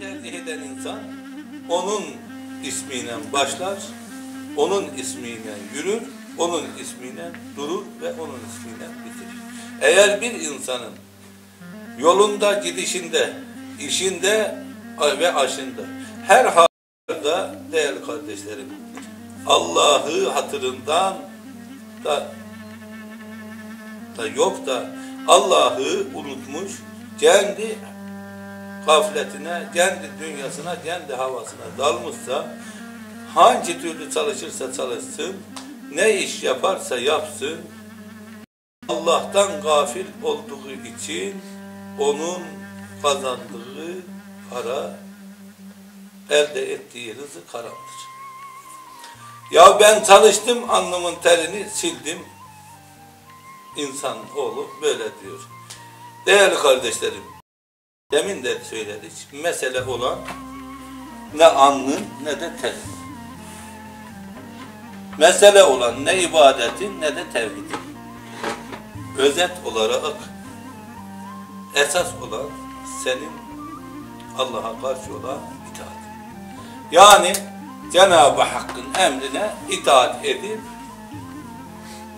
tercih eden insan onun ismiyle başlar, onun ismiyle yürür, onun ismiyle durur ve onun ismiyle bitirir. Eğer bir insanın yolunda, gidişinde, işinde ve aşında her halde değerli kardeşlerim Allah'ı hatırından da, da yok da Allah'ı unutmuş, kendi gafletine, kendi dünyasına, kendi havasına dalmışsa, hangi türlü çalışırsa çalışsın, ne iş yaparsa yapsın, Allah'tan gafil olduğu için onun kazandığı para, elde ettiği rızık haramdır. Ya ben çalıştım, alnımın terini sildim. İnsan oğlu böyle diyor. Değerli kardeşlerim, demin de söyledik, mesele olan ne alnın ne de terin. Mesele olan ne ibadetin ne de tevhidin. Özet olarak esas olan senin Allah'a karşı olan itaat. Yani Cenab-ı Hakk'ın emrine itaat edip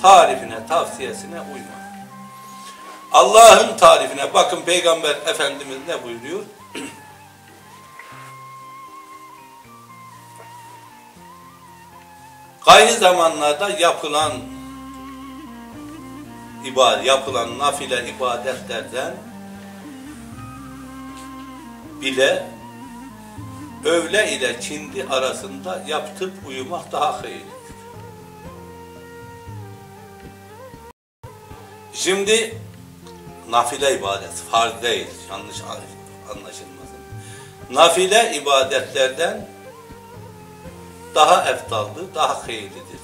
tarifine, tavsiyesine uymak. Allah'ın tarifine bakın Peygamber Efendimiz ne buyuruyor? Gayri zamanlarda yapılan ibadet, yapılan nafile ibadetlerden bile öğle ile çindi arasında yaptıp uyumak daha hayırlıdır. Şimdi nafile ibadet, farz değil, yanlış anlaşılmasın. Nafile ibadetlerden daha eftaldır, daha hayırlıdır.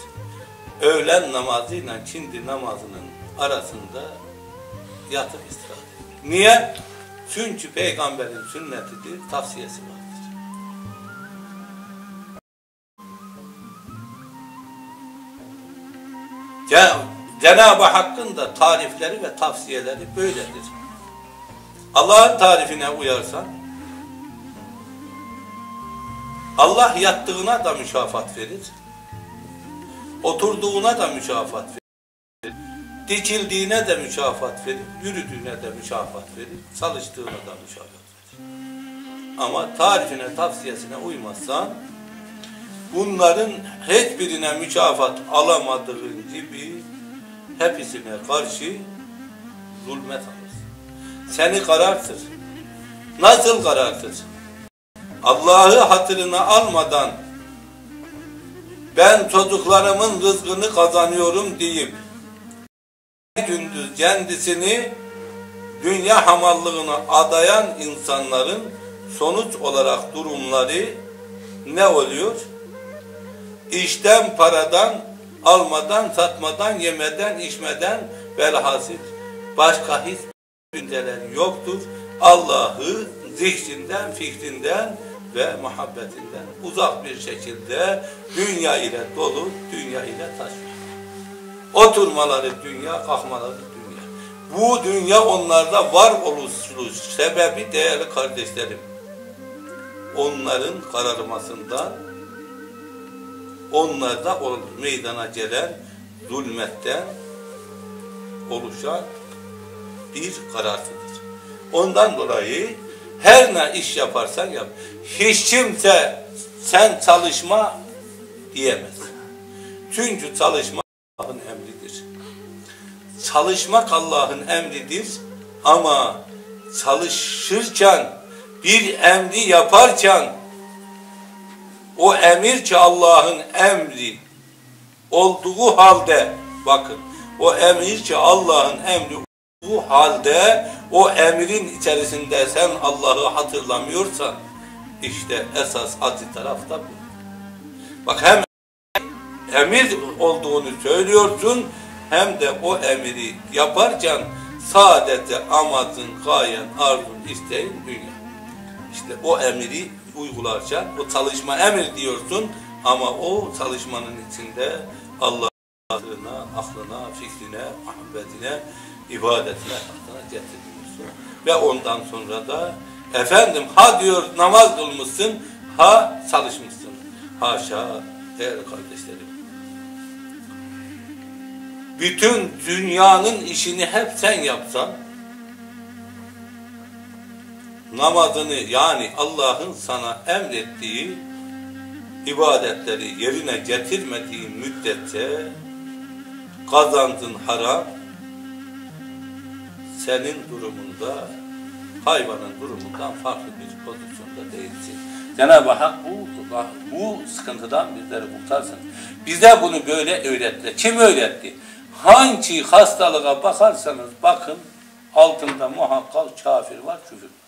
Öğlen namazıyla çindi namazının arasında yatıp istirahat edilir. Niye? Çünkü peygamberin sünnetidir, tavsiyesi vardır. Cenab-ı Hakk'ın da tarifleri ve tavsiyeleri böyledir. Allah'ın tarifine uyarsan, Allah yattığına da mükafat verir, oturduğuna da mükafat verir, dikildiğine de mükafat verir, yürüdüğüne de mükafat verir, çalıştığına da mükafat verir. Ama tarifine, tavsiyesine uymazsan, bunların hiçbirine mükafat alamadığın gibi hepsine karşı zulmet alırsın. Seni karartır. Nasıl karartır? Allah'ı hatırına almadan ben çocuklarımın rızkını kazanıyorum deyip gündüz kendisini dünya hamallığına adayan insanların sonuç olarak durumları ne oluyor? İşten, paradan, almadan, satmadan, yemeden, içmeden velhasıl başka gündeler yoktur. Allah'ı zihninden, fikrinden ve muhabbetinden uzak bir şekilde dünya ile dolu, dünya ile taşıyor. Oturmaları dünya, kalkmaları dünya. Bu dünya onlarda var oluşu sebebi değerli kardeşlerim. Onların kararmasından onlarda meydana gelen zulmetten oluşan bir karartıdır. Ondan dolayı her ne iş yaparsan yap. Hiç kimse sen çalışma diyemez. Çünkü çalışma Allah'ın emridir. Çalışmak Allah'ın emridir ama çalışırken bir emri yaparken o emir ki Allah'ın emri olduğu halde bakın o emir ki Allah'ın emri bu halde o emrin içerisinde sen Allah'ı hatırlamıyorsan işte esas acı taraf da bu. Bak hem emir olduğunu söylüyorsun hem de o emri yaparken sadece amacın, gayen, arzun, isteğin dünya. İşte o emri uygularken o çalışma emir diyorsun ama o çalışmanın içinde Allah'ına, aklına, fikrine, muhabbetine, ibadetine aklına getiriyorsun. Ve ondan sonra da Efendim ha diyor namaz kılmışsın, ha çalışmışsın. Haşa değerli kardeşlerim. Bütün dünyanın işini hep sen yapsan, namazını yani Allah'ın sana emrettiği ibadetleri yerine getirmediğin müddetçe kazandığın haram senin durumunda hayvanın durumundan farklı bir pozisyonda değilsin. Cenab-ı Hak bu, bu sıkıntıdan bizleri kurtarsın. Bize bunu böyle öğretti. Kim öğretti? Hangi hastalığa bakarsanız bakın altında muhakkak kafir var, küfür var.